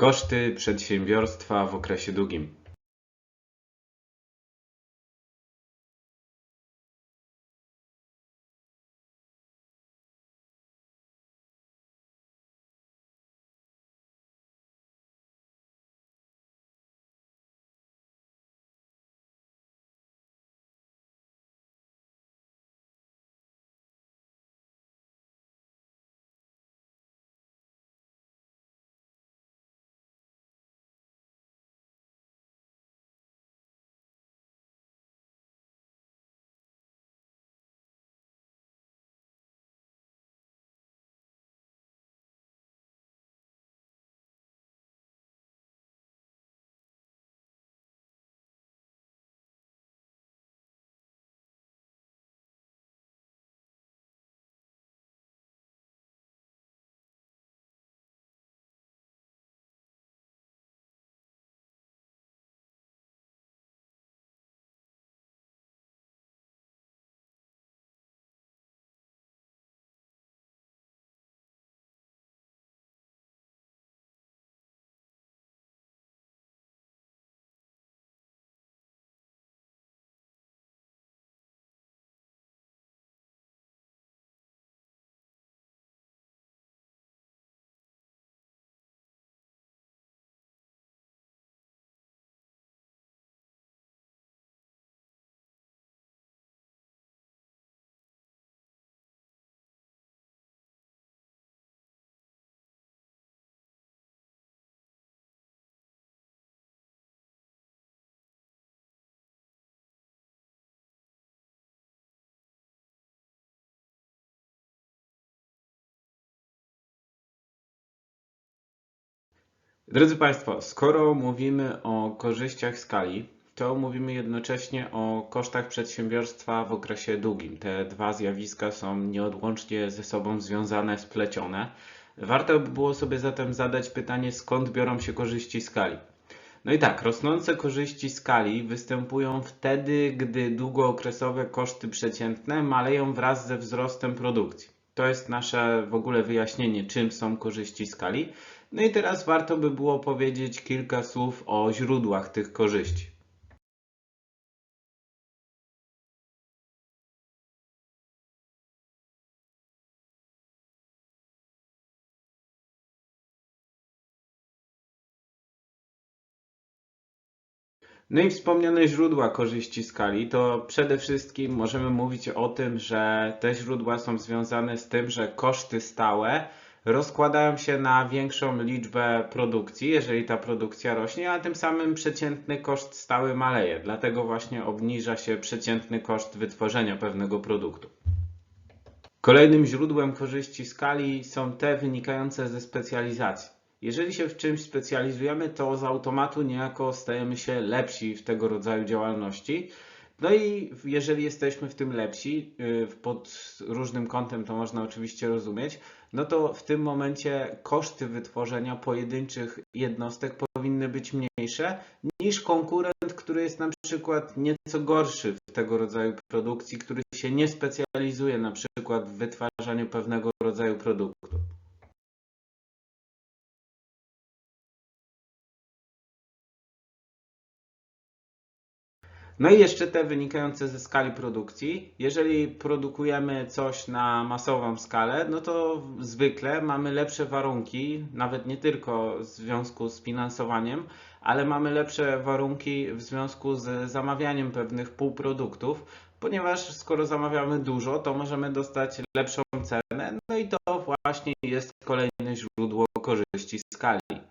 Koszty przedsiębiorstwa w okresie długim. Drodzy Państwo, skoro mówimy o korzyściach skali, to mówimy jednocześnie o kosztach przedsiębiorstwa w okresie długim. Te dwa zjawiska są nieodłącznie ze sobą związane, splecione. Warto by było sobie zatem zadać pytanie, skąd biorą się korzyści skali. No i tak, rosnące korzyści skali występują wtedy, gdy długookresowe koszty przeciętne maleją wraz ze wzrostem produkcji. To jest nasze w ogóle wyjaśnienie, czym są korzyści skali. No i teraz warto by było powiedzieć kilka słów o źródłach tych korzyści. No i wspomniane źródła korzyści skali, to przede wszystkim możemy mówić o tym, że te źródła są związane z tym, że koszty stałe rozkładają się na większą liczbę produkcji, jeżeli ta produkcja rośnie, a tym samym przeciętny koszt stały maleje. Dlatego właśnie obniża się przeciętny koszt wytworzenia pewnego produktu. Kolejnym źródłem korzyści skali są te wynikające ze specjalizacji. Jeżeli się w czymś specjalizujemy, to z automatu niejako stajemy się lepsi w tego rodzaju działalności. No i jeżeli jesteśmy w tym lepsi, y, pod różnym kątem to można oczywiście rozumieć, no to w tym momencie koszty wytworzenia pojedynczych jednostek powinny być mniejsze niż konkurent, który jest na przykład nieco gorszy w tego rodzaju produkcji, który się nie specjalizuje na przykład w wytwarzaniu pewnego rodzaju produktu. No i jeszcze te wynikające ze skali produkcji. Jeżeli produkujemy coś na masową skalę, no to zwykle mamy lepsze warunki, nawet nie tylko w związku z finansowaniem, ale mamy lepsze warunki w związku z zamawianiem pewnych półproduktów, ponieważ skoro zamawiamy dużo, to możemy dostać lepszą cenę. No i to właśnie jest kolejne źródło korzyści skali.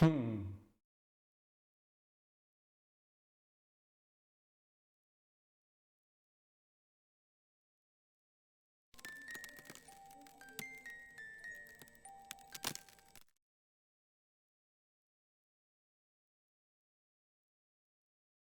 嗯。